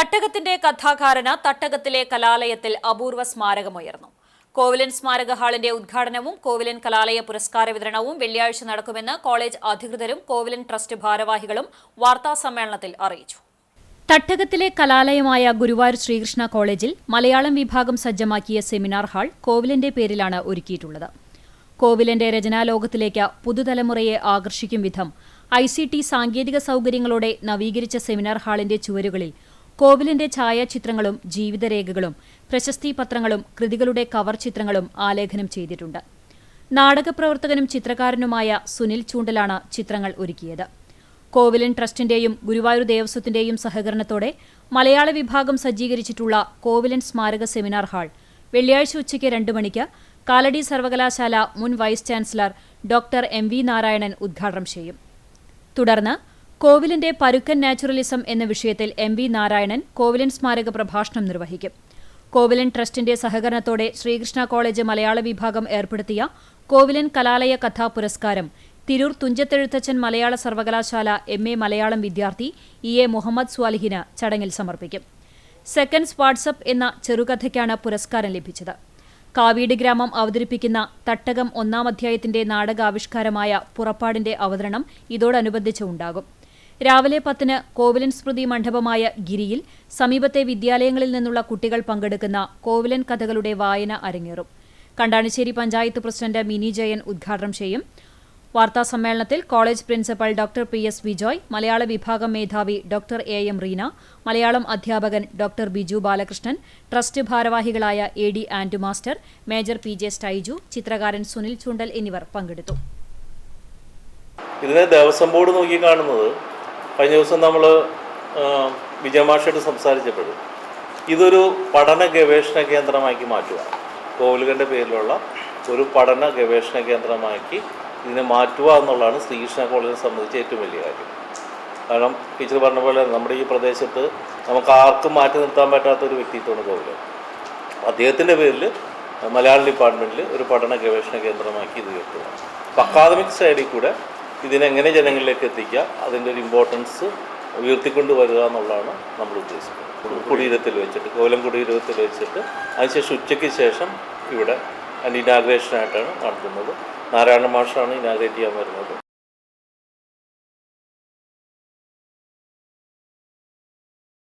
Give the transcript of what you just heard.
തട്ടകത്തിന്റെ കഥാകാരന് തട്ടകത്തിലെ കലാലയത്തിൽ അപൂർവ സ്മാരകമുയർന്നു. കോവിലൻ സ്മാരക ഹാളിന്റെ ഉദ്ഘാടനവും കോവിലൻ കലാലയ പുരസ്കാര വിതരണവും വെള്ളിയാഴ്ച നടക്കുമെന്ന് കോളേജ് അധികൃതരും കോവിലൻ ട്രസ്റ്റ് ഭാരവാഹികളും വാർത്താ സമ്മേളനത്തിൽ അറിയിച്ചു. തട്ടകത്തിലെ കലാലയമായ ഗുരുവായൂർ ശ്രീകൃഷ്ണ കോളേജിൽ മലയാളം വിഭാഗം സജ്ജമാക്കിയ സെമിനാർ ഹാൾ കോവിലന്റെ പേരിലാണ് ഒരുക്കിയിട്ടുള്ളത്. കോവിലന്റെ രചനാലോകത്തിലേക്ക് പുതുതലമുറയെ ആകർഷിക്കും വിധം ഐ സി ടി സാങ്കേതിക സൗകര്യങ്ങളോടെ നവീകരിച്ച സെമിനാർ ഹാളിന്റെ ചുവരുകളിൽ കോവിലിന്റെ ഛായാചിത്രങ്ങളും ജീവിതരേഖകളും പ്രശസ്തി പത്രങ്ങളും കൃതികളുടെ കവർ ചിത്രങ്ങളും ആലേഖനം ചെയ്തിട്ടുണ്ട്. നാടകപ്രവർത്തകനും ചിത്രകാരനുമായ സുനിൽ ചൂണ്ടലാണ് ചിത്രങ്ങൾ ഒരുക്കിയത്. കോവിലൻ ട്രസ്റ്റിന്റെയും ഗുരുവായൂർ ദേവസ്വത്തിന്റെയും സഹകരണത്തോടെ മലയാള വിഭാഗം സജ്ജീകരിച്ചിട്ടുള്ള കോവിലൻ സ്മാരക സെമിനാർ ഹാൾ വെള്ളിയാഴ്ച ഉച്ചയ്ക്ക് രണ്ട് മണിക്ക് കാലടി സർവകലാശാല മുൻ vice chancellor doctor M V Narayanan ഉദ്ഘാടനം ചെയ്യും. തുടർന്ന് കോവിലിന്റെ പരുക്കൻ നാച്ചുറലിസം എന്ന വിഷയത്തിൽ എം വി നാരായണൻ കോവിലൻ സ്മാരക പ്രഭാഷണം നിർവഹിക്കും. കോവിലൻ ട്രസ്റ്റിന്റെ സഹകരണത്തോടെ ശ്രീകൃഷ്ണ കോളേജ് മലയാള വിഭാഗം ഏർപ്പെടുത്തിയ കോവിലൻ കലാലയ കഥാ പുരസ്കാരം തിരൂർ തുഞ്ചത്തെഴുത്തച്ഛൻ മലയാള സർവകലാശാല എം എ മലയാളം വിദ്യാർത്ഥി ഇ എ മുഹമ്മദ് സ്വാലിഹിന് ചടങ്ങിൽ സമർപ്പിക്കും. സെക്കൻഡ്സ് വാട്സപ്പ് എന്ന ചെറുകഥയ്ക്കാണ് പുരസ്കാരം ലഭിച്ചത്. കാവീട് ഗ്രാമം അവതരിപ്പിക്കുന്ന തട്ടകം ഒന്നാം അധ്യായത്തിന്റെ നാടകാവിഷ്കാരമായ പുറപ്പാടിന്റെ അവതരണം ഇതോടനുബന്ധിച്ച് ഉണ്ടാകും. രാവിലെ പത്തിന് കോവിലൻ സ്മൃതി മണ്ഡപമായ ഗിരിയിൽ സമീപത്തെ വിദ്യാലയങ്ങളിൽ നിന്നുള്ള കുട്ടികൾ പങ്കെടുക്കുന്ന കോവിലൻ കഥകളുടെ വായന അരങ്ങേറും. കണ്ടാണിശ്ശേരി പഞ്ചായത്ത് പ്രസിഡന്റ് മിനി ജയൻ ഉദ്ഘാടനം ചെയ്യും. വാർത്താ സമ്മേളനത്തിൽ college principal doctor P S Vijoy Malayala വിഭാഗം മേധാവി doctor A M Reena Malayalam അധ്യാപകൻ ഡോക്ടർ ബിജു ബാലകൃഷ്ണൻ ട്രസ്റ്റ് ഭാരവാഹികളായ A D Andu master major P J Styju ചിത്രകാരൻ സുനിൽ ചുണ്ടൽ എന്നിവർ പങ്കെടുത്തു. ഇതിനെ ദേവസ്വം ബോർഡ് നോക്കി കാണുന്നത് കഴിഞ്ഞ ദിവസം നമ്മൾ വിജയമാഷയോട് സംസാരിച്ചപ്പോൾ ഇതൊരു പഠന ഗവേഷണ കേന്ദ്രമാക്കി മാറ്റുക. കോവിലുകളുടെ പേരിലുള്ള ഒരു പഠന ഗവേഷണ കേന്ദ്രമാക്കി ഇതിനെ മാറ്റുക എന്നുള്ളതാണ് ശ്രീകൃഷ്ണ കോളേജിനെ സംബന്ധിച്ച് ഏറ്റവും വലിയ കാര്യം. കാരണം ടീച്ചർ പറഞ്ഞ പോലെ നമ്മുടെ ഈ പ്രദേശത്ത് നമുക്ക് ആർക്കും മാറ്റി നിർത്താൻ പറ്റാത്ത ഒരു വ്യക്തിത്വമാണ് കോവിലൻ അദ്ദേഹത്തിന്റെ പേരിൽ മലയാളം ഡിപ്പാർട്ട്മെന്റിൽ ഒരു പഠന ഗവേഷണ കേന്ദ്രമാക്കി ഇത് അപ്പോൾ അക്കാദമിക് സൈഡിൽ കൂടെ ഇതിനെങ്ങനെ ജനങ്ങളിലേക്ക് എത്തിക്കുക അതിന്റെ ഒരു ഇമ്പോർട്ടൻസ് ഉയർത്തിക്കൊണ്ട് വരിക എന്നുള്ളതാണ് നമ്മൾ ഉദ്ദേശിക്കുന്നത്. കുടീരത്തിൽ വെച്ചിട്ട് കോലം കുടീരത്തിൽ വെച്ചിട്ട് അതിനുശേഷം ഉച്ചയ്ക്ക് ശേഷം ഇവിടെ അതിന്റെ ഇനാഗ്രേഷനായിട്ടാണ് നടത്തുന്നത്. നാരായണ മാഷാണ് ഇനാഗ്രേറ്റ് ചെയ്യാൻ വരുന്നത്.